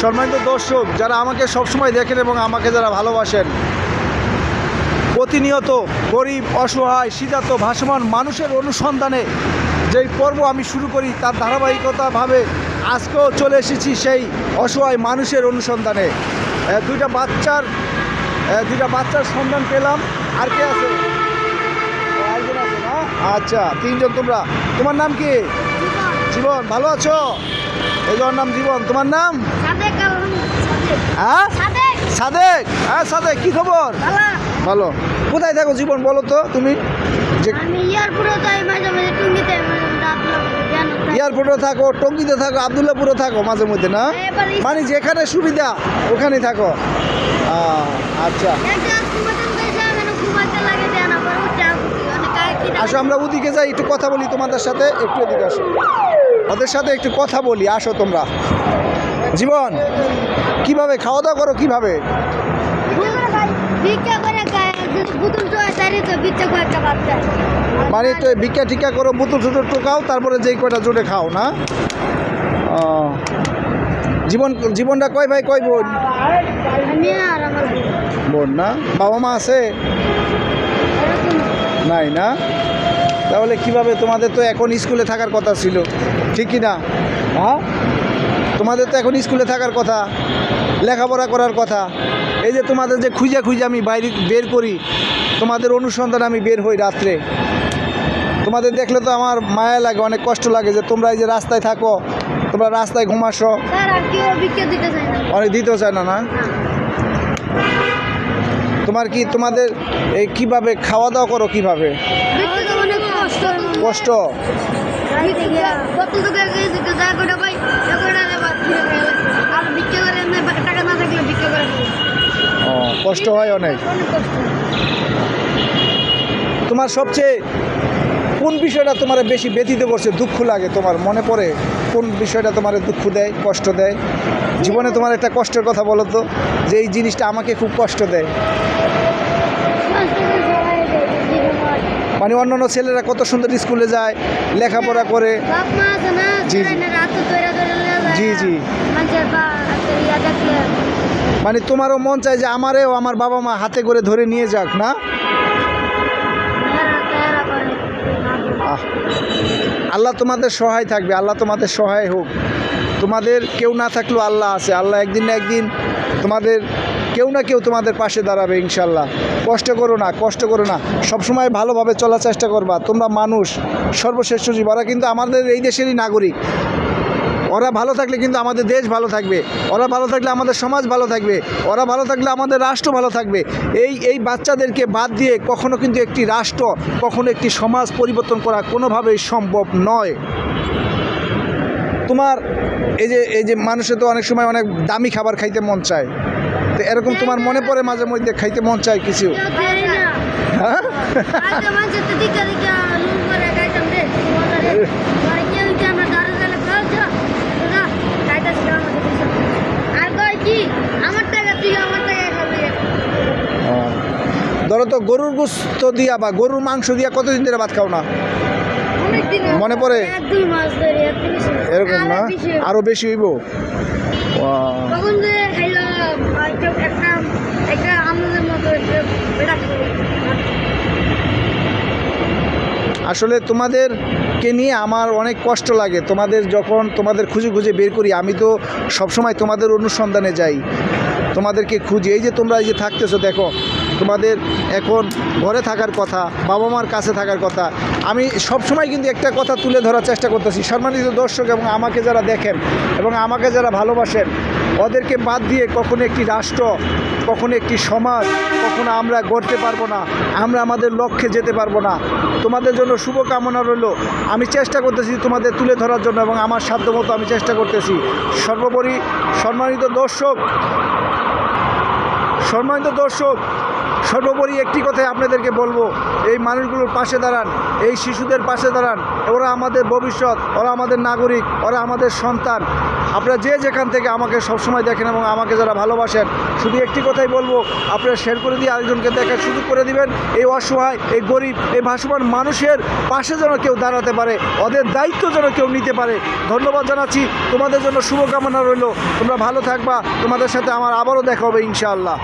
সম্মানিত দর্শক যারা আমাকে সবসময় দেখেন এবং আমাকে যারা ভালোবাসেন প্রতিনিয়ত গরিব অসহায় শীতাত ভাসমান মানুষের অনুসন্ধানে যেই পর্ব আমি শুরু করি তার ধারাবাহিকতাভাবে আজকেও চলে এসেছি সেই অসহায় মানুষের অনুসন্ধানে। দুইটা বাচ্চার দুইটা বাচ্চার সন্ধান পেলাম। আর কে আছে? আচ্ছা তিনজন তোমরা। তোমার নাম কি? জীবন। ভালো আছো? এই নাম জীবন। তোমার নাম? হ্যাঁ? সাদেক। হ্যাঁ সাদেক কি খবর? ভালো। কোথায় থাকো জীবন বলো তো তুমি? এয়ারপোর্টে থাকে। টঙ্গিতে থাকো আবদুল্লাপুরে থাকো মাঝে মধ্যে না? মানে যেখানে সুবিধা ওখানে থাকো। আচ্ছা। আসো আমরা ওদিকে যাই একটু কথা বলি তোমাদের সাথে একটু এদিকে আসো। ওদের সাথে একটু কথা বলি আসো তোমরা। জীবন, কীভাবে খাওয়া দাওয়া করো, কীভাবে? মানে তো ভিক্ষা টিকা করো বুতুল ছোটো টোকাও, তারপরে যেই কয়টা জোরে খাও, না? জীবন, জীবনটা কয় ভাই, কয় বোন? বোন না? বাবা মা আছে? নাই না? তাহলে কীভাবে তোমাদের তো এখন স্কুলে থাকার কথা ছিল, ঠিক কি না? হ্যাঁ? তোমাদের তো এখন স্কুলে থাকার কথা লেখাপড়া করার কথা। এই যে তোমাদের যে খুঁজে খুঁজে আমি বাইরে বের করি তোমাদের অনুসন্ধান আমি বের হই রাত্রে। তোমাদের দেখলে তো আমার মায়া লাগে অনেক কষ্ট লাগে যে তোমরা এই যে রাস্তায় থাকো তোমরা রাস্তায় ঘুমাসো। অনেক দিতেও চায় না না? তোমার কি তোমাদের এই কীভাবে খাওয়া দাওয়া করো কীভাবে? কষ্ট। ও, কষ্ট হয় অনেক। অনেক তোমার সবচেয়ে কোন বিষয়টা তোমার বেশি ব্যথিত করছে, দুঃখ লাগে তোমার? মনে পড়ে? কোন বিষয়টা তোমার দুঃখ দেয়, কষ্ট দেয়? জীবনে তোমার একটা কষ্টের কথা বলো তো, যে এই জিনিসটা আমাকে খুব কষ্ট দেয় কষ্ট তো সবাই দেয়, জীবন মানে অন্যান্য ছেলেরা কত সুন্দর স্কুলে যায় লেখাপড়া করে। জি, জি। জি, মানে তোমারও মন চায় যে আমারেও আমার বাবা মা হাতে করে ধরে নিয়ে যাক না? আল্লাহ তোমাদের সহায় থাকবে আল্লাহ তোমাদের সহায় হোক। তোমাদের কেউ না থাকলেও আল্লাহ আছে। আল্লাহ একদিন না একদিন তোমাদের কেউ না কেউ তোমাদের পাশে দাঁড়াবে, ইনশাল্লাহ। কষ্ট করো না, কষ্ট করো না। সবসময় ভালোভাবে চলার চেষ্টা করবা। তোমরা মানুষ, সর্বশ্রেষ্ঠ জীব। ওরা কিন্তু আমাদের এই দেশেরই নাগরিক। ওরা ভালো থাকলে কিন্তু আমাদের দেশ ভালো থাকবে। ওরা ভালো থাকলে আমাদের সমাজ ভালো থাকবে। ওরা ভালো থাকলে আমাদের রাষ্ট্র ভালো থাকবে। এই এই বাচ্চাদেরকে বাদ দিয়ে কখনো কিন্তু একটি রাষ্ট্র, কখনো একটি সমাজ পরিবর্তন করা কোনোভাবেই সম্ভব নয়। তোমার, এই যে এই যে মানুষের তো অনেক সময় অনেক দামি খাবার খাইতে মন চায়। তো এরকম তোমার মনে পড়ে মাঝে মধ্যে খাইতে মন চায় কিছু? হ্যাঁ। ধরো তো গরুর গোস্ত দিয়া বা গরুর মাংস দিয়া কতদিন ধরে ভাত খাও না? মনে পড়ে? এরকম না? আরও বেশি হইব? আসলে তোমাদেরকে নিয়ে আমার অনেক কষ্ট লাগে। তোমাদের যখন তোমাদের খুঁজে খুঁজে বের করি, আমি তো সবসময় তোমাদের অনুসন্ধানে যাই। তোমাদেরকে খুঁজি। এই যে তোমরা এই যে থাকতেছো, দেখো, তোমাদের এখন ঘরে থাকার কথা বাবা মার কাছে থাকার কথা, আমি সবসময় কিন্তু একটা কথা তুলে ধরার চেষ্টা করতেছি। সম্মানিত দর্শক এবং আমাকে যারা দেখেন এবং আমাকে যারা ভালোবাসেন ওদেরকে বাদ দিয়ে কখনো একটি রাষ্ট্র, কখনো একটি সমাজ, কখনো আমরা গড়তে পারব না, আমরা আমাদের লক্ষ্যে যেতে পারব না। তোমাদের জন্য শুভকামনা রইল। আমি চেষ্টা করতেছি তোমাদের তুলে ধরার জন্য এবং আমার সাধ্যমতো আমি চেষ্টা করতেছি। সর্বোপরি সম্মানিত দর্শক সম্মানিত দর্শক সর্বোপরি একটি কথাই আপনাদেরকে বলব, এই মানুষগুলোর পাশে দাঁড়ান, এই শিশুদের পাশে দাঁড়ান, ওরা আমাদের ভবিষ্যৎ, ওরা আমাদের নাগরিক, ওরা আমাদের সন্তান। আপনারা যে যেখান থেকে আমাকে সবসময় দেখেন এবং আমাকে যারা ভালোবাসেন, শুধু একটি কথাই বলব, আপনারা শেয়ার করে দিয়ে আরেকজনকে দেখার সুযোগ করে দিবেন, এই অসহায়, এই গরিব, এই ভাসমান মানুষের পাশে যেন কেউ দাঁড়াতে পারে, ওদের দায়িত্ব যেন কেউ নিতে পারে। ধন্যবাদ জানাচ্ছি, তোমাদের জন্য শুভকামনা রইল, তোমরা ভালো থাকবা, তোমাদের সাথে আমার আবারও দেখা হবে ইনশাআল্লাহ।